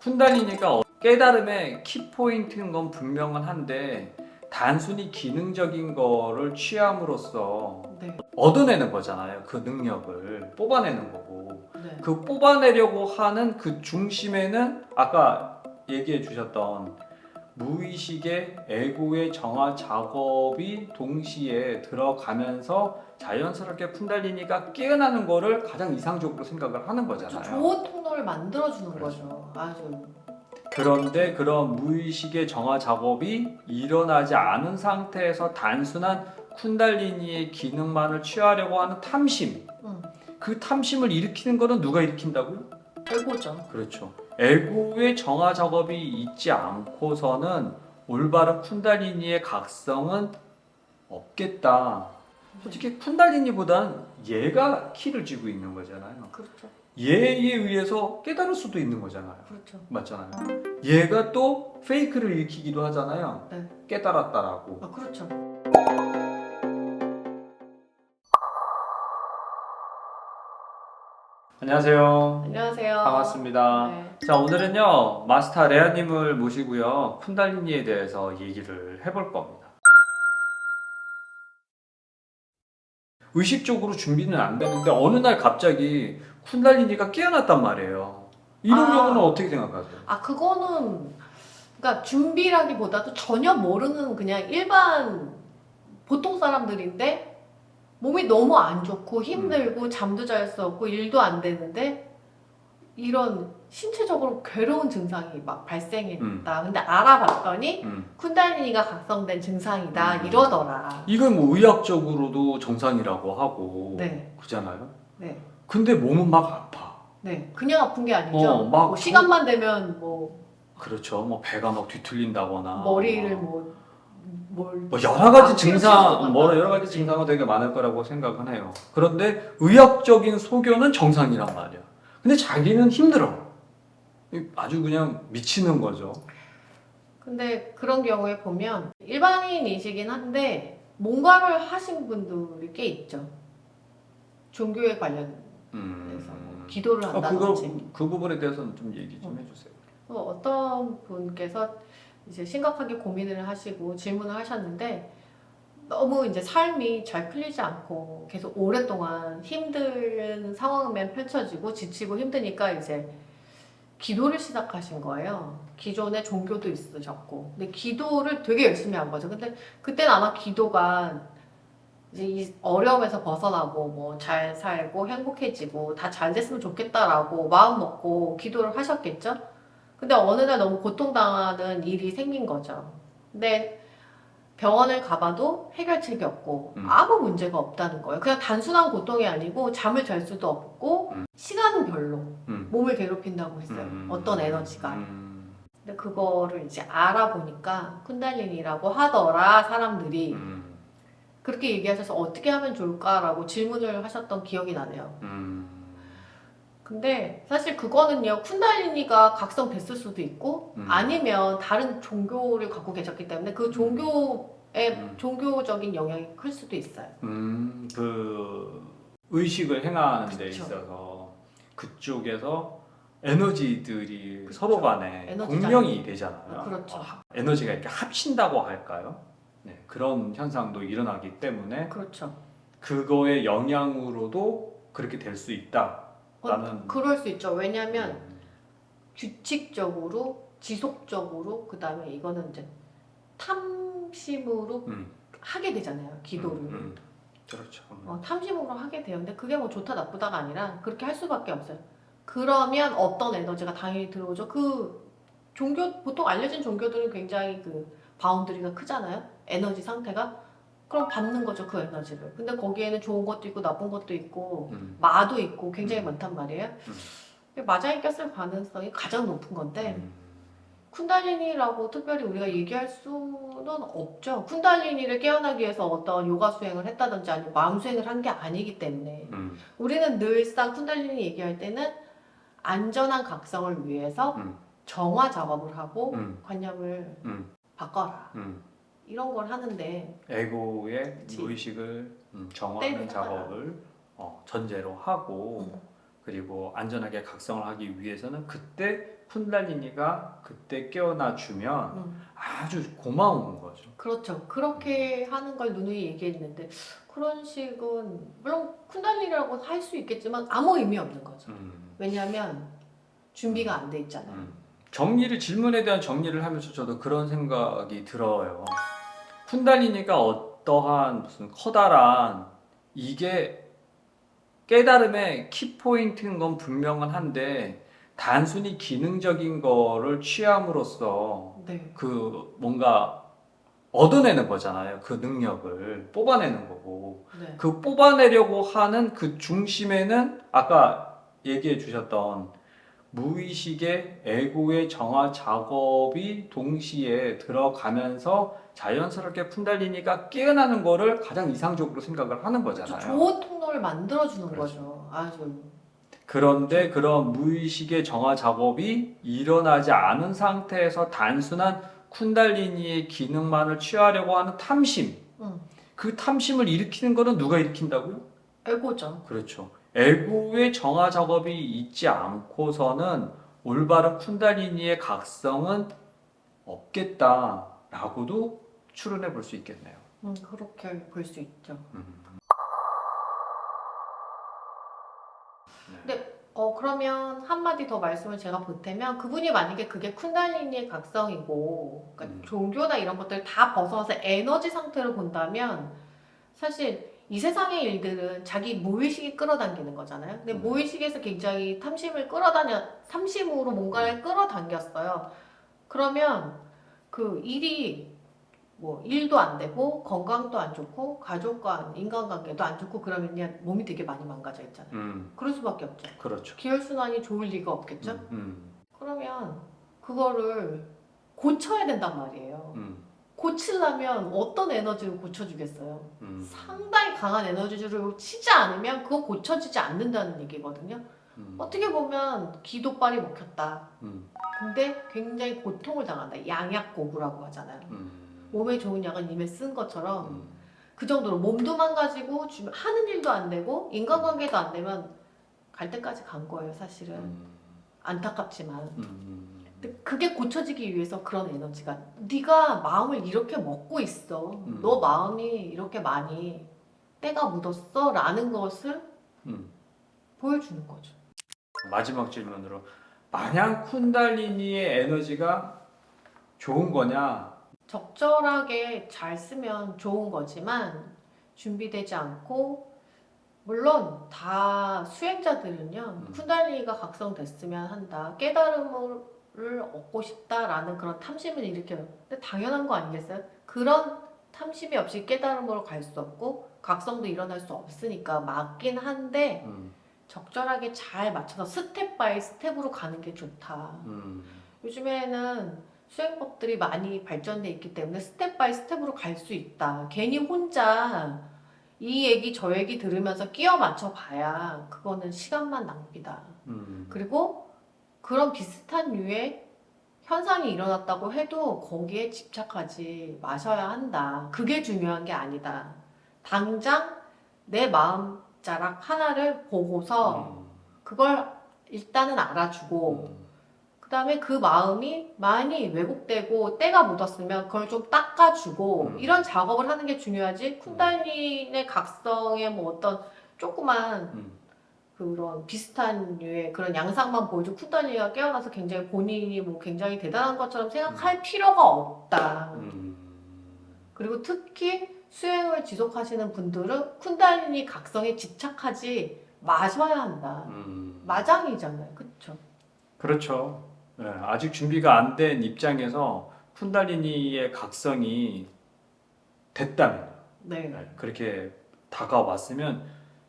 쿤달리니가 어- 깨달음의 키포인트인 건 분명은 한데 단순히 기능적인 거를 취함으로써 네. 얻어내는 거잖아요. 그 능력을 뽑아내는 거고 네. 그 뽑아내려고 하는 그 중심에는 아까 얘기해 주셨던 무의식의 에고의 정화 작업이 동시에 들어가면서 자연스럽게 쿤달리니가 깨어나는 거를 가장 이상적으로 생각을 하는. 거잖아요. 좋은 통로를 만들어주는 그렇죠. 거죠. 아주. 그런데 그런 무의식의 정화 작업이 일어나지 않은 상태에서 단순한 쿤달리니의 기능만을 취하려고 하는 탐심. 음. 그 탐심을 일으키는 거는 누가 일으킨다고요? 에고죠. 그렇죠. 에고의 정화 작업이 있지 않고서는 올바른 쿤달리니의 각성은 없겠다. 솔직히 쿤달리니보단 얘가 키를 쥐고 있는 거잖아요. 그렇죠. 얘에 의해서 깨달을 수도 있는 거잖아요. 그렇죠. 맞잖아요. 얘가 또 페이크를 일으키기도 하잖아요. 네. 깨달았다라고. 아, 그렇죠. 안녕하세요. 안녕하세요. 반갑습니다. 네. 자 오늘은요 마스터 레아님을 모시고요 쿤달리니에 대해서 얘기를 해볼 겁니다. 의식적으로 준비는 안 되는데 어느 날 갑자기 쿤달리니가 깨어났단 말이에요. 이런 아. 경우는 어떻게 생각하세요? 아 그거는 그러니까 준비라기보다도 전혀 모르는 그냥 일반 보통 사람들인데 몸이 너무 안 좋고 힘들고 음. 잠도 잘 수 없고 일도 안 되는데 이런 신체적으로 괴로운 증상이 막 발생했다. 음. 근데 알아봤더니 음. 쿤달리니가 각성된 증상이다 음. 이러더라. 이건 뭐 의학적으로도 정상이라고 하고 네, 그잖아요. 네, 근데 몸은 막 아파. 네. 그냥 아픈 게 아니죠. 어, 막 뭐 시간만 되면 뭐 그렇죠. 뭐 배가 막 뒤틀린다거나 머리를 뭐 뭘. 뭐 여러 가지 아, 증상. 뭐 여러 가지 증상은 되게 많을 거라고 생각은 해요. 그런데 의학적인 소견은 정상이란 말이야. 근데 자기는 힘들어. 아주 그냥 미치는 거죠. 근데 그런 경우에 보면 일반인이시긴 한데 뭔가를 하신 분들이 꽤 있죠. 종교에 관련해서 음. 뭐 기도를 어, 그거 한다든지 그 부분에 대해서는 좀 얘기 좀 어. 해주세요. 또 어떤 분께서 이제 심각하게 고민을 하시고 질문을 하셨는데 너무 이제 삶이 잘 풀리지 않고 계속 오랫동안 힘든 상황만 펼쳐지고 지치고 힘드니까 이제 기도를 시작하신 거예요. 기존에 종교도 있으셨고. 근데 기도를 되게 열심히 한 거죠. 근데 그때는 아마 기도가 이제 이 어려움에서 벗어나고 뭐 잘 살고 행복해지고 다 잘 됐으면 좋겠다라고 마음 먹고 기도를 하셨겠죠? 근데 어느 날 너무 고통당하는 일이 생긴 거죠. 근데 병원을 가봐도 해결책이 없고 음. 아무 문제가 없다는 거예요. 그냥 단순한 고통이 아니고 잠을 잘 수도 없고 음. 시간은 별로 음. 몸을 괴롭힌다고 했어요. 음. 어떤 에너지가. 음. 근데 그거를 이제 알아보니까 쿤달리니라고 하더라 사람들이 음. 그렇게 얘기하셔서 어떻게 하면 좋을까라고 질문을 하셨던 기억이 나네요. 음. 근데 사실 그거는요 쿤달리니가 각성됐을 수도 있고 음. 아니면 다른 종교를 갖고 계셨기 때문에 그 종교의 음. 종교적인 영향이 클 수도 있어요. 음, 그 의식을 행하는 데 그쵸. 있어서 그쪽에서 에너지들이 그쵸. 서로 간에 에너지 공명이 되잖아요. 그렇죠. 어, 에너지가 이렇게 합친다고 할까요? 네, 그런 현상도 일어나기 때문에 그렇죠. 그거의 영향으로도 그렇게 될 수 있다. 라는 어, 그럴 수 있죠. 왜냐하면 음, 규칙적으로 지속적으로 그 다음에 이거는 이제 탐심으로 음, 하게 되잖아요. 기도를. 음, 음. 그렇죠. 음. 어, 탐심으로 하게 돼요. 근데 그게 뭐 좋다 나쁘다가 아니라 그렇게 할 수밖에 없어요. 그러면 어떤 에너지가 당연히 들어오죠. 그 종교 보통 알려진 종교들은 굉장히 그 바운드리가 크잖아요. 에너지 상태가 그럼 받는 거죠 그 에너지를. 근데 거기에는 좋은 것도 있고 나쁜 것도 있고 음, 마도 있고 굉장히 음. 많단 말이에요. 음. 마장이 꼈을 가능성이 가장 높은 건데 음. 쿤달리니라고 특별히 우리가 얘기할 수는 없죠. 쿤달리니를 깨어나기 위해서 어떤 요가 수행을 했다든지 아니면 마음 수행을 한 게 아니기 때문에 음, 우리는 늘상 쿤달리니 얘기할 때는 안전한 각성을 위해서 음. 정화 작업을 하고 음, 관념을 음, 바꿔라 음. 이런 걸 하는데 에고의 그치. 무의식을 음, 정화하는. 작업을 어, 전제로 하고 음. 그리고 안전하게 각성을 하기 위해서는 그때 쿤달리니가 그때 깨어나 주면 음. 아주 고마운 거죠. 그렇죠. 그렇게 하는 걸 누누이 얘기했는데 그런 식은 물론 쿤달리라고 할 수 있겠지만 아무 의미 없는 거죠. 음, 왜냐하면 준비가 안 돼 있잖아요. 음. 정리를 질문에 대한 정리를 하면서 저도 그런 생각이 들어요. 쿤달리니가 어떠한 무슨 커다란 이게 깨달음의 키포인트인 건 분명은 한데 단순히 기능적인 거를 취함으로써 네. 그 뭔가 얻어내는 거잖아요. 그 능력을 뽑아내는 거고 네. 그 뽑아내려고 하는 그 중심에는 아까 얘기해 주셨던 무의식의 에고의 정화 작업이 동시에 들어가면서 자연스럽게 쿤달리니가 깨어나는 거를 가장 이상적으로 생각을 하는 그렇죠. 거잖아요. 좋은 통로를 만들어주는 그렇죠. 거죠. 아주. 그런데 그런 무의식의 정화 작업이 일어나지 않은 상태에서 단순한 쿤달리니의 기능만을 취하려고 하는 탐심. 음. 그 탐심을 일으키는 거는 누가 일으킨다고요? 에고죠. 그렇죠. 에고의 정화 작업이 있지 않고서는 올바른 쿤달리니의 각성은 없겠다라고도 추론해 볼 수 있겠네요. 음, 그렇게 볼 수 있죠. 어 그러면 한마디 더 말씀을 제가 보태면 그분이 만약에 그게 쿤달리니의 각성이고 그러니까 음. 종교나 이런 것들 다 벗어서 에너지 상태를 본다면 사실 이 세상의 일들은 자기 무의식이 끌어당기는 거잖아요. 근데 음. 무의식에서 굉장히 탐심을 끌어다녀 탐심으로 뭔가를 끌어당겼어요. 그러면 그 일이 뭐 일도 안 되고 건강도 안 좋고 가족과 인간관계도 안 좋고 그러면 그냥 몸이 되게 많이 망가져 있잖아요. 음, 그럴 수밖에 없죠. 그렇죠. 기혈순환이 좋을 리가 없겠죠? 음, 음, 그러면 그거를 고쳐야 된단 말이에요. 음, 고치려면 어떤 에너지를 고쳐주겠어요? 음, 상당히 강한 에너지를 치지 않으면 그거 고쳐지지 않는다는 얘기거든요. 음, 어떻게 보면 기도빨이 먹혔다. 음, 근데 굉장히 고통을 당한다. 양약고구라고 하잖아요. 음, 몸에 좋은 약은 이미 쓴 것처럼 음, 그 정도로 몸도 망가지고 주변 하는 일도 안 되고 인간관계도 안 되면 갈 때까지 간 거예요, 사실은. 음, 안타깝지만. 음, 근데 그게 고쳐지기 위해서 그런 에너지가 네가 마음을 이렇게 먹고 있어. 음. 너 마음이 이렇게 많이 때가 묻었어 라는 것을 음. 보여주는 거죠. 마지막 질문으로 마냥 쿤달리니의 에너지가 좋은 거냐? 적절하게 잘 쓰면 좋은 거지만 준비되지 않고 물론 다 수행자들은요 음. 쿤달리니가 각성됐으면 한다. 깨달음을 얻고 싶다라는 그런 탐심을 일으켜요. 근데 당연한 거 아니겠어요? 그런 탐심이 없이 깨달음으로 갈 수 없고 각성도 일어날 수 없으니까 맞긴 한데 음, 적절하게 잘 맞춰서 스텝 바이 스텝으로 가는 게 좋다. 음, 요즘에는 수행법들이 많이 발전돼 있기 때문에 스텝 바이 스텝으로 갈 수 있다. 괜히 혼자 이 얘기 저 얘기 들으면서 끼워 맞춰 봐야 그거는 시간만 낭비다. 음, 그리고 그런 비슷한 류의 현상이 일어났다고 해도 거기에 집착하지 마셔야 한다. 그게 중요한 게 아니다. 당장 내 마음 자락 하나를 보고서 음, 그걸 일단은 알아주고 음, 그 다음에 그 마음이 많이 왜곡되고 때가 묻었으면 그걸 좀 닦아주고 음. 이런 작업을 하는 게 중요하지 쿤달린의 각성에 뭐 어떤 조그만 음, 그런 비슷한 류의 그런 양상만 보여주고 쿤달리가 깨어나서 굉장히 본인이 뭐 굉장히 대단한 것처럼 생각할 필요가 없다. 음. 그리고 특히 수행을 지속하시는 분들은 쿤달리니 각성에 집착하지 마셔야 한다. 음. 마장이잖아요. 그쵸? 그렇죠. 네, 아직 준비가 안 된 입장에서 쿤달리니의 각성이 됐다면 네. 네, 그렇게 다가왔으면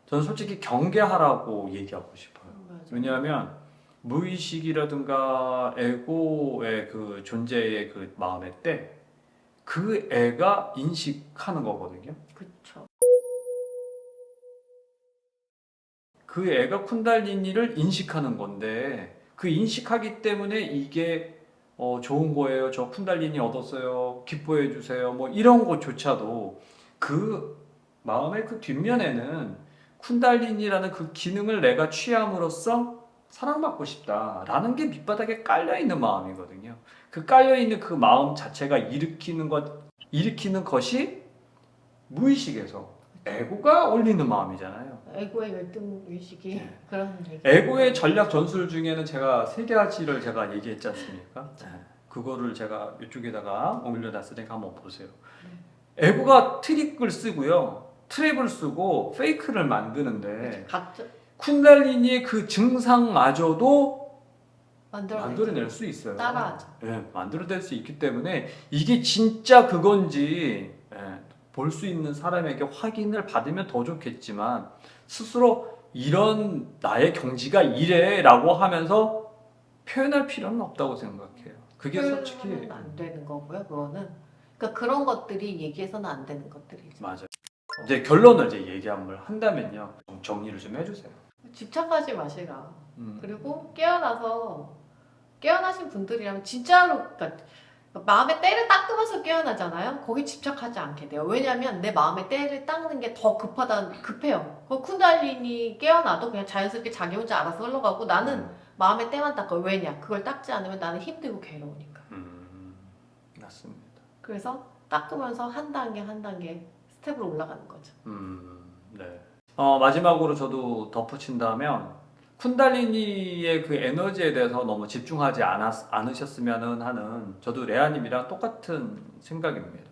저는 솔직히 경계하라고 얘기하고 싶어요. 맞아요. 왜냐하면 무의식이라든가 에고의 그 존재의 그 마음의 때 그 애가 인식하는 거거든요. 그쵸. 그 애가 쿤달리니를 인식하는 건데 그 인식하기 때문에 이게 어, 좋은 거예요. 저 쿤달리니 얻었어요. 기뻐해 주세요. 뭐 이런 것조차도 그 마음의 그 뒷면에는 쿤달리니라는 그 기능을 내가 취함으로써 사랑받고 싶다라는 게 밑바닥에 깔려 있는 마음이거든요. 그 깔려 있는 그 마음 자체가 일으키는 것 일으키는 것이 무의식에서 에고가 올리는 마음이잖아요. 에고의 열등 의식이 네. 그런 얘기. 에고의 전략 전술 중에는 제가 세 가지를 제가 얘기했지 않습니까? 네. 그거를 제가 이쪽에다가 올려놨으니까 한번 보세요. 에고가 트릭을 쓰고요. 트랩을 쓰고 페이크를 만드는데 각자 쿤달리니의 그 증상마저도 만들어 만들어낼 수 있어요. 따라하죠. 예, 만들어낼 수 있기 때문에 이게 진짜 그건지 예, 볼 수 있는 사람에게 확인을 받으면 더 좋겠지만 스스로 이런 나의 경지가 이래라고 하면서 표현할 필요는 없다고 생각해요. 그게 솔직히 안 되는 거고요. 그거는 그러니까 그런 것들이 얘기해서는 안 되는 것들이죠. 맞아요. 이제 결론을 이제 얘기함을 한다면요. 좀 정리를 좀 해주세요. 집착하지 마시라. 음. 그리고 깨어나서 깨어나신 분들이라면 진짜로 그러니까 마음의 때를 닦으면서 깨어나잖아요. 거기 집착하지 않게 돼요. 왜냐하면 내 마음의 때를 닦는 게 더 급하다 급해요. 그 쿤달린이 깨어나도 그냥 자연스럽게 자기 혼자 알아서 흘러가고 나는 마음의 때만 닦아요. 왜냐? 그걸 닦지 않으면 나는 힘들고 괴로우니까. 음, 맞습니다. 그래서 닦으면서 한 단계 한 단계 스텝으로 올라가는 거죠. 음, 네. 어, 마지막으로 저도 덧붙인다면 쿤달리니의 그 에너지에 대해서 너무 집중하지 않았, 않으셨으면 하는 저도 레아님이랑 똑같은 생각입니다.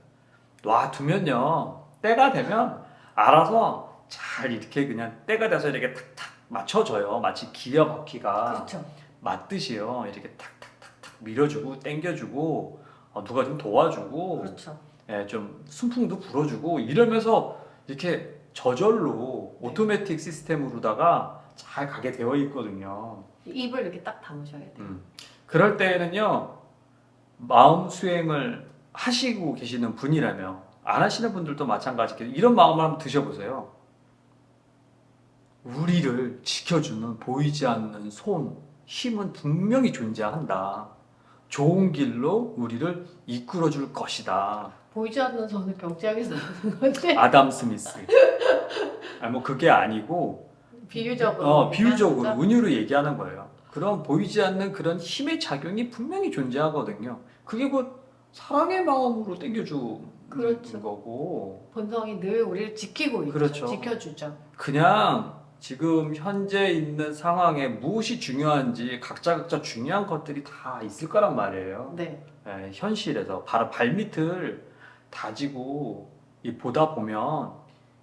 놔두면요 때가 되면 알아서 잘 이렇게 그냥 때가 돼서 이렇게 탁탁 맞춰줘요. 마치 기어 바퀴가 그렇죠. 맞듯이요. 이렇게 탁탁탁탁 밀어주고 당겨주고 어, 누가 좀 도와주고 그렇죠. 예, 좀 순풍도 불어주고 이러면서 이렇게 저절로 네. 오토매틱 시스템으로다가 잘 가게 되어 있거든요. 입을 이렇게 딱 담으셔야 돼요. 음. 그럴 때에는요 마음 수행을 하시고 계시는 분이라면 안 하시는 분들도 마찬가지겠죠. 이런 마음을 한번 드셔보세요. 우리를 지켜주는 보이지 않는 손, 힘은 분명히 존재한다. 좋은 길로 우리를 이끌어줄 것이다. 보이지 않는 손을 병자에서 나는 건데 아담 스미스. 아, 뭐 그게 아니고 비유적으로 어, 비유적으로 은유로 얘기하는 거예요. 그런 보이지 않는 그런 힘의 작용이 분명히 존재하거든요. 그게 곧 사랑의 마음으로 땡겨주는 그렇죠. 거고 본성이 늘 우리를 지키고 있죠. 그렇죠. 지켜주죠. 그냥 지금 현재 있는 상황에 무엇이 중요한지 각자 각자 중요한 것들이 다 있을 거란 말이에요. 네. 예, 현실에서 바로 발밑을 다지고 이 보다 보면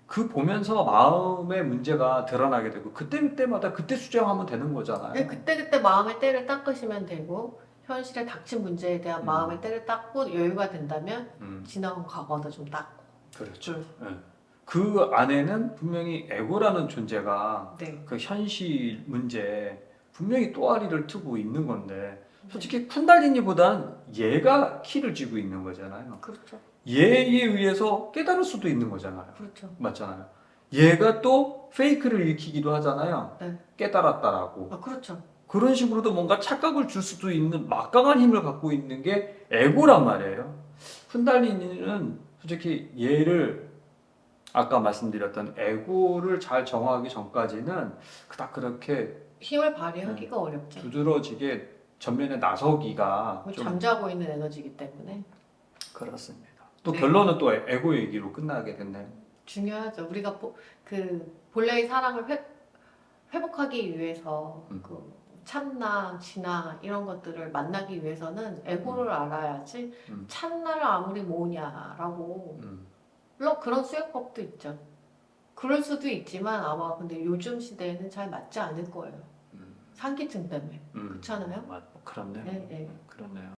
그 보면서 마음의 문제가 드러나게 되고 그때 그때마다 그때 수정하면 되는 거잖아요. 그때 그때 마음의 때를 닦으시면 되고 현실에 닥친 문제에 대한 음. 마음의 때를 닦고 여유가 된다면 음, 지나온 과거도 좀 닦고. 그렇죠. 예. 그 안에는 분명히 에고라는 존재가 네. 그 현실 문제 분명히 또아리를 트고 있는 건데 솔직히 쿤달리니보단 얘가 키를 쥐고 있는 거잖아요. 그렇죠. 얘에 의해서 깨달을 수도 있는 거잖아요. 그렇죠. 맞잖아요. 얘가 또 페이크를 일으키기도 하잖아요. 네. 깨달았다라고. 아, 그렇죠. 그런 식으로도 뭔가 착각을 줄 수도 있는 막강한 힘을 갖고 있는 게 에고란 말이에요. 쿤달리니는 솔직히 얘를 아까 말씀드렸던 에고를 잘 정하기 전까지는 그닥 그렇게 힘을 발휘하기가 네. 어렵죠. 두드러지게 전면에 나서기가 거의 좀 잠자고 있는 에너지이기 때문에 그렇습니다. 또 네. 결론은 또 에고 얘기로 끝나게 됐네요. 중요하죠. 우리가 보- 그 본래의 사랑을 회, 회복하기 위해서 음. 그 참나, 진화 이런 것들을 만나기 위해서는 에고를 알아야지 음. 참나를 아무리 모으냐라고 음. 물론 그런 수행법도 있죠. 그럴 수도 있지만 아마 근데 요즘 시대에는 잘 맞지 않을 거예요. 음. 상기증 때문에 음. 그렇잖아요. 맞, 그렇네요. 네, 네. 그렇네요.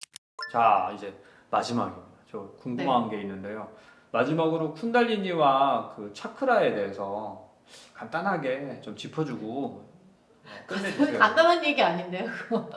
자, 이제 마지막입니다. 저 궁금한 게 있는데요. 마지막으로 쿤달리니와 그 차크라에 대해서 간단하게 좀 짚어주고 끝내주세요. 간단한 얘기 아닌데요.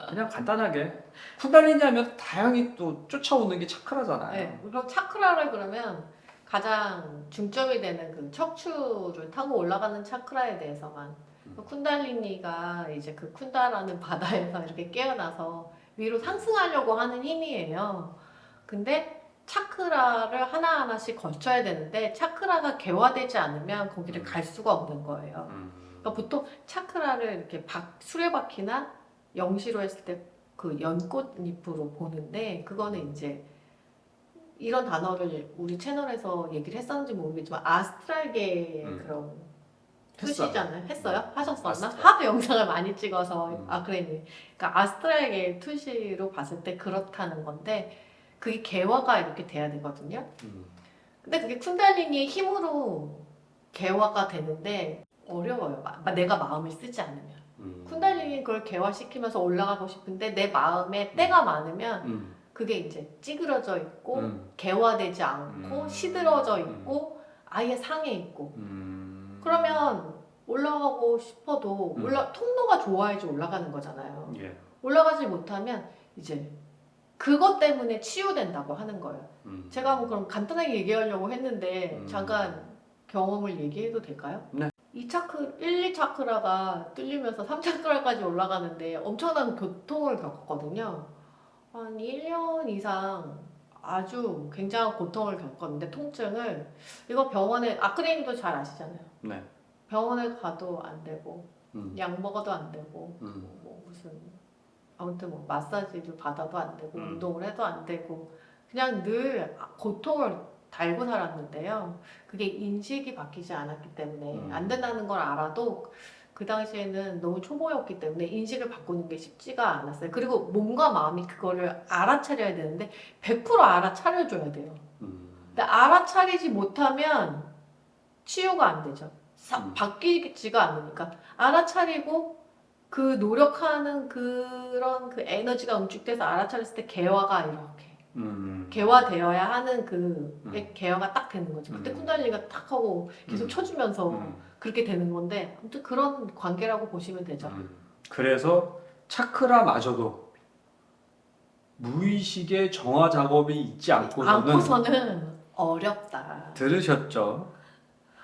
그냥 간단하게 쿤달리니 하면 다양히 또 쫓아오는 게 차크라잖아요. 네. 그럼 차크라를 그러면 가장 중점이 되는 그 척추를 타고 올라가는 차크라에 대해서만 쿤달리니가 이제 그 쿤다라는 바다에서 이렇게 깨어나서 위로 상승하려고 하는 힘이에요. 근데 차크라를 하나하나씩 거쳐야 되는데 차크라가 개화되지 않으면 거기를 음. 갈 수가 없는 거예요. 음, 그러니까 보통 차크라를 이렇게 박, 수레바퀴나 영시로 했을 때 그 연꽃잎으로 보는데 그거는 이제 이런 단어를 우리 채널에서 얘기를 했었는지 모르겠지만 아스트랄계의 음. 그런. 투시잖아요. 했어요? 하셨었나? 아스트랄. 하도 영상을 많이 찍어서 음. 아 그래. 그러니까 아스트랄계 투시로 봤을 때 그렇다는 건데 그게 개화가 이렇게 돼야 되거든요. 음. 근데 그게 쿤달리니의 힘으로 개화가 되는데 어려워요. 마- 내가 마음을 쓰지 않으면. 음. 쿤달리니 그걸 개화시키면서 올라가고 싶은데 내 마음에 때가 많으면 음. 그게 이제 찌그러져 있고 음. 개화되지 않고 음. 시들어져 있고 아예 상해 있고 음. 그러면 올라가고 싶어도 음. 올라 통로가 좋아야지 올라가는 거잖아요. 예. 올라가지 못하면 이제 그것 때문에 치유된다고 하는 거예요. 음. 제가 뭐 그럼 간단하게 얘기하려고 했는데 음. 잠깐 경험을 얘기해도 될까요? 네. 2차크, 1, 2차크라가 뚫리면서 3차크라까지 올라가는데 엄청난 교통을 겪었거든요. 한 1년 이상 아주 굉장한 고통을 겪었는데 통증을 이거 병원에 아크레인도 잘 아시잖아요. 네. 병원에 가도 안 되고 음. 약 먹어도 안 되고 음. 뭐 무슨 아무튼 뭐 마사지를 받아도 안 되고 음. 운동을 해도 안 되고 그냥 늘 고통을 달고 살았는데요. 그게 인식이 바뀌지 않았기 때문에 음. 안 된다는 걸 알아도 그 당시에는 너무 초보였기 때문에 인식을 바꾸는 게 쉽지가 않았어요. 그리고 몸과 마음이 그거를 알아차려야 되는데 100% 알아차려줘야 돼요. 음. 근데 알아차리지 못하면 치유가 안 되죠. 사- 음. 바뀌지가 않으니까 알아차리고 그 노력하는 그런 그 에너지가 응축돼서 알아차렸을 때 개화가 이렇게 음. 개화되어야 하는 그 음. 개화가 딱 되는 거죠. 그때 음. 쿤달리가 딱 하고 계속 음. 쳐주면서 음. 그렇게 되는 건데 아무튼 그런 관계라고 보시면 되죠. 음. 그래서 차크라마저도 무의식의 정화 작업이 있지 않고서는 않고서는 어렵다. 들으셨죠?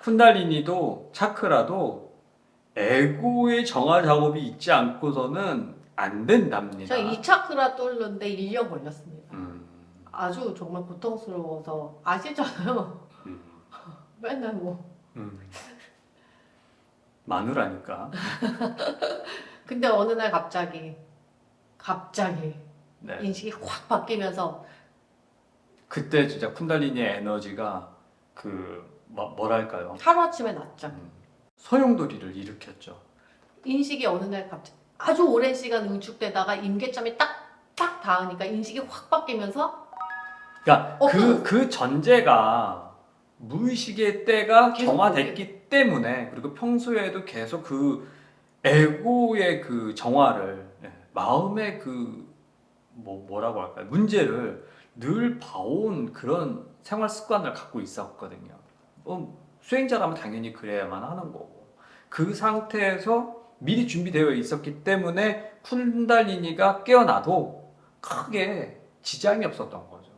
쿤달리니도 차크라도 에고의 정화 작업이 있지 않고서는 안 된답니다. 저이 차크라 뚫는데 1년 걸렸습니다. 음. 아주 정말 고통스러워서 아시잖아요. 음. 맨날 뭐 음. 마누라니까. 근데 어느 날 갑자기 갑자기 네. 인식이 확 바뀌면서 그때 진짜 쿤달리니의 에너지가 그 뭐, 뭐랄까요? 하루아침에 났죠. 음. 소용돌이를 일으켰죠. 인식이 어느 날 갑자기 아주 오랜 시간 응축되다가 임계점이 딱 딱 닿으니까 인식이 확 바뀌면서 그러니까 어, 그, 그 전제가 무의식의 때가 계속 정화됐기 때문에 그리고 평소에도 계속 그 에고의 그 정화를 예, 마음의 그 뭐 뭐라고 할까요 문제를 늘 봐온 그런 생활 습관을 갖고 있었거든요. 어, 수행자라면 당연히 그래야만 하는 거고 그 상태에서 미리 준비되어 있었기 때문에 쿤달리니가 깨어나도 크게 지장이 없었던 거죠.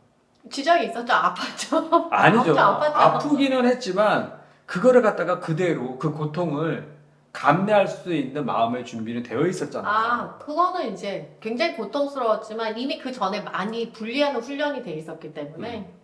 지장이 있었죠. 아팠죠. 아니죠. 아팠죠. 아프기는 했지만 그거를 갖다가 그대로 그 고통을 감내할 수 있는 마음의 준비는 되어 있었잖아요. 아, 그거는 이제 굉장히 고통스러웠지만 이미 그 전에 많이 분리하는 훈련이 돼 있었기 때문에 음.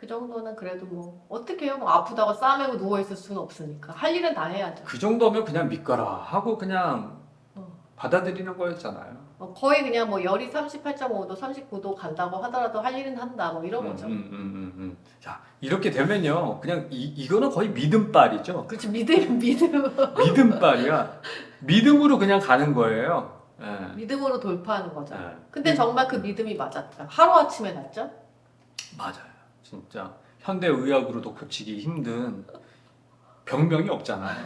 그 정도는 그래도 뭐 어떻게 해요? 뭐 아프다고 싸매고 누워 있을 수는 없으니까 할 일은 다 해야죠. 그 정도면 그냥 믿거라 하고 그냥 어. 받아들이는 거였잖아요. 어, 거의 그냥 뭐 열이 38.5도, 39도 간다고 하더라도 할 일은 한다 뭐 이런 거죠. 음, 음, 음, 음. 자 이렇게 되면요, 그냥 이, 이거는 거의 믿음빨이죠. 그렇지 믿음 믿음 믿음빨이야. 믿음으로 그냥 가는 거예요. 예. 믿음으로 돌파하는 거죠. 예. 근데 정말 그 믿음이 맞았죠. 하루 아침에 났죠. 맞아요. 진짜 현대 의학으로도 고치기 힘든 병명이 없잖아요.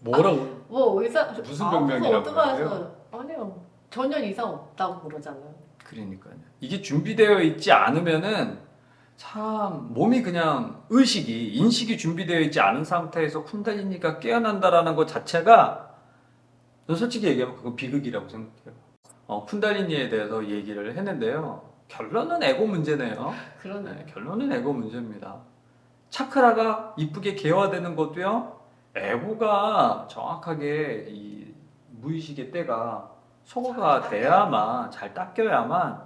뭐라고? 뭐 의사 무슨 아, 병명이라고 가서 아니요 전혀 이상 없다고 그러잖아요. 그러니까요. 이게 준비되어 있지 않으면은 참 몸이 그냥 의식이 인식이 준비되어 있지 않은 상태에서 쿤달리니가 깨어난다라는 것 자체가 저 솔직히 얘기하면 그거 비극이라고 생각해요. 어, 쿤달리니에 대해서 얘기를 했는데요. 결론은 에고 문제네요. 그러네. 네, 결론은 에고 문제입니다. 차크라가 이쁘게 개화되는 것도요. 에고가 정확하게 이 무의식의 때가 소거가 돼야만 잘 닦여야만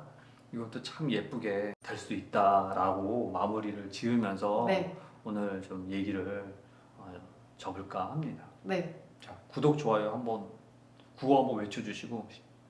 이것도 참 예쁘게 될 수 있다라고 마무리를 지으면서 네, 오늘 좀 얘기를 어, 접을까 합니다. 네. 자, 구독 좋아요 한번 구호 한번 외쳐주시고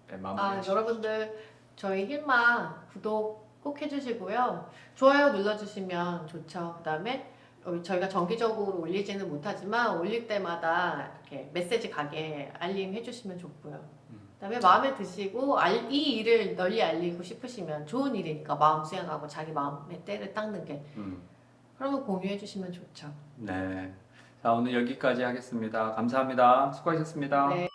네, 아, 마무리. 여러분들 저희 힐마 구독 꼭 해주시고요. 좋아요 눌러주시면 좋죠. 그 다음에 어, 저희가 정기적으로 올리지는 못하지만 올릴 때마다 이렇게 메시지 가게 알림 해주시면 좋고요. 음. 그다음에 마음에 드시고 알- 이 일을 널리 알리고 싶으시면 좋은 일이니까 마음 수양하고 자기 마음의 때를 닦는 게 음. 그러면 공유해 주시면 좋죠. 네. 자 오늘 여기까지 하겠습니다. 감사합니다. 수고하셨습니다. 네.